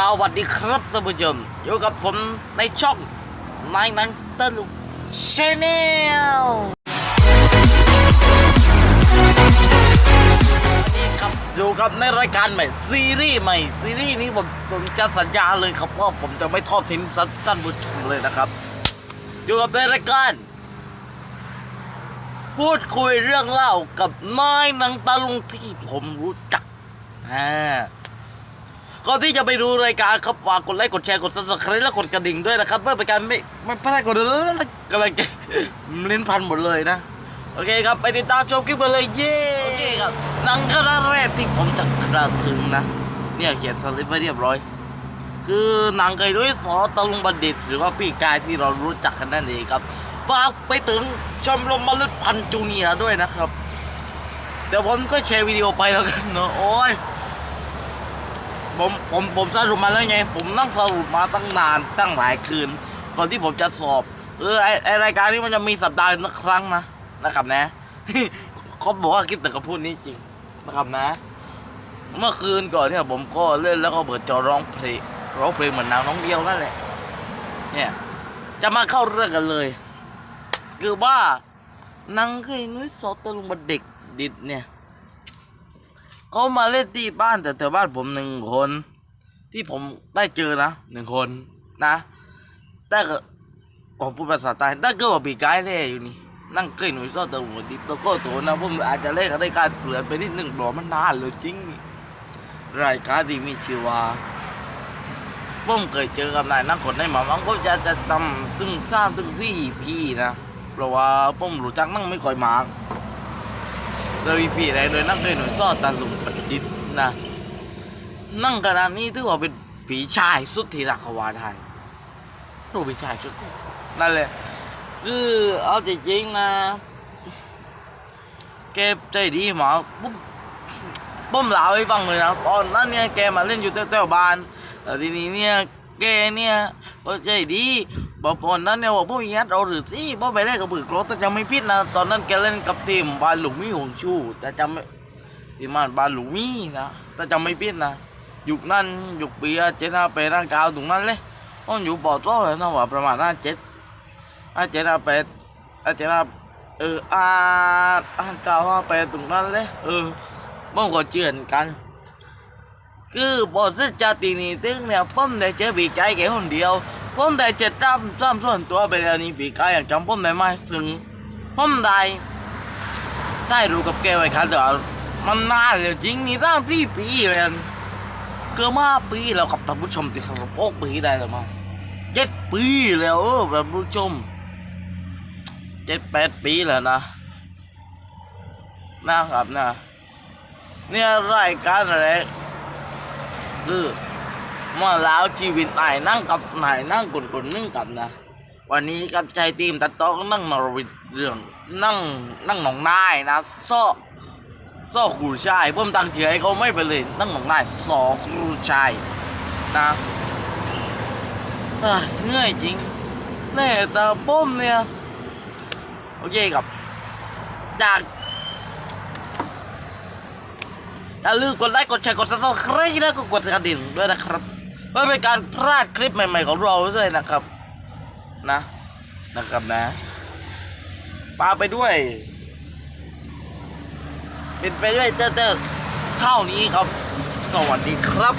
สวัสดีครับท่านผู้ชมอยู่กับผมในช่องนายนังตะลุกชแนลนี่ครับอยู่กับในรายการใหม่ซีรีส์ใหม่ ซีรีส์นี้ผมผมจะสัญญาเลยครับว่าผมจะไม่ทอดทิ้งท่านผู้ชมเลยนะครับ อยู่กับในรายการพูดคุยเรื่องเล่ากับนายนังตะลุงที่ผมรู้จักอ่า ก่อนที่จะไปดูรายการครับฝากกดไลค์กดแชร์กดซับสไครต์และกดกระดิ่งด้วยนะครับเพื่อเป็นการไม่ไม่พลาดกดเลยกำลังจะลิ้นพันหมดเลยนะ โอเคครับไปติดตามชมคลิปกันเลยเย้โอเคครับหนังคณะแรกที่ผมจะกระถึงนะ เนี่ยเขียนสลิปไว้เรียบร้อย คือหนังไก่ด้วยสอตะลุงบัณฑิต หรือว่าพี่กายที่เรารู้จักกันนั่นเองครับฝากไปถึงชมรมมนุษย์พันธุ์จูเนียร์ด้วยนะครับ เดี๋ยวผมก็แชร์วิดีโอไปแล้วกันเนอะโอ้ย ผมผมผมสรุปมาแล้วไง ผมนั่งสรุปมาตั้งนานตั้งหลายคืนก่อนที่ผมจะสอบ เออไอไอรายการนี้มันจะมีสัปดาห์ละครั้งนะนะครับนะเขาบอกว่าคิดแต่กับพูดนี้จริงนะครับนะ เมื่อคืนก่อนเนี่ยผมก็เล่นแล้วก็เปิดจอร้องเพลงร้องเพลงเหมือนนางน้องเดียวนั่นแหละ เนี่ย จะมาเข้าเรื่องกันเลย คือว่านางเคยนุ้ยสอตะลุงบันเด็กดิดเนี่ย เขามาเล่นที่บ้านแต่แต่บ้านผมหนึ่งคน ที่ผมได้เจอนะหนึ่งคนนะแต่ก็ก็พูดภาษาใต้แต่ก็ว่าปีกายเล่อยู่นี่นั่งเคยหนุ่ยซอตะลุงบันดิดแล้วก็โถนะผมอาจจะเล่นกันได้การเปลือนไปนิดนึงหรอมันนานเลยจริงรายการที่มีชื่อว่าผมเคยเจอกับนายนักกฎในหมามังก็จะจะทำตึงสร้างตึงสี่พี่นะเพราะว่าผมรู้จักนั่งไม่ค่อยมาก โดยพี่อะไรโดยนั่งเคยหน่วยซ่อตาลุงประดิษฐ์นะนั่งขนาดนี้ถือว่าเป็นผีชายสุดที่รักขวาได้รู้ผีชายสุดนั่นแหละคือเอาจริงๆนะแกใจดีหมาปุ๊บผมเล่าให้ฟังเลยนะตอนนั้นเนี่ยแกมาเล่นอยู่แถวๆบ้านแต่ทีนี้เนี่ยแกเนี่ย ก็ใจดีบอกตอนนั้นเนี่ยว่าพวกยัดเราหรือที่พ่อไปได้กับบึกรถแต่จำไม่ผิดนะ ตอนนั้นแกเล่นกับทีมบาหลุมี่หงชูแต่จำไม่ทีมบานหลุมี่นะแต่จำไม่ผิดนะยุคนั้นยุคปีเจ็ดห้าแปดห้าเก้าตรงนั้นเลยผมอยู่ปอโต้เลยนะว่าประมาณห้าเจ็ดห้าเจ็ดห้าแปดห้าเจ็ดห้าเอออาห้าเก้าห้าแปดตรงนั้นเลยเออผมก็เชื่อนกัน คือพอสจาตีนี้ตึงเนี่ยผมได้เจอปีกายแค่คนเดียวผมได้เจอจำจำส่วนตัวไปแล้วนี่ปีกายอยากจำผมได้ไหมซึ่งผมได้ได้รู้กับแกไว้ครับแต่ว่ามันนานเลยจริงนี่ตั้งพี่ปีเลยเกือบมาปีแล้วครับท่านผู้ชมติดสรุปโอกปีได้แล้วมั้งเจ็ดปีแล้วเออท่านผู้ชมเจ็ดแปดปีแล้วนะนะครับนะเนี่ยรายการอะไร คือมาแล้วชีวิตนายนั่งกับนายนั่งคนคนนึงกับนะ วันนี้กับใจทีมตัดต่อก็นั่งมาวิเรื่องนั่งนั่งหนองนายนะซ้อซ้อครูชายเพิ่มตังเฉยเขาไม่ไปเลยนั่งหนองนายสอครูชายนะเอ้ยเหนื่อยจริงแน่แต่ป้มเนี่ย โอเคครับจาก อย่าลืมกดไลค์กดแชร์กดซับสไครต์แล้วก็กดกระดิ่งด้วยนะครับเพื่อเป็นการพลาดคลิปใหม่ๆของเราด้วยนะครับ นะนะครับนะปาไปด้วยเป็นไปด้วยเต้าเต้าเท่านี้ครับ สวัสดีครับ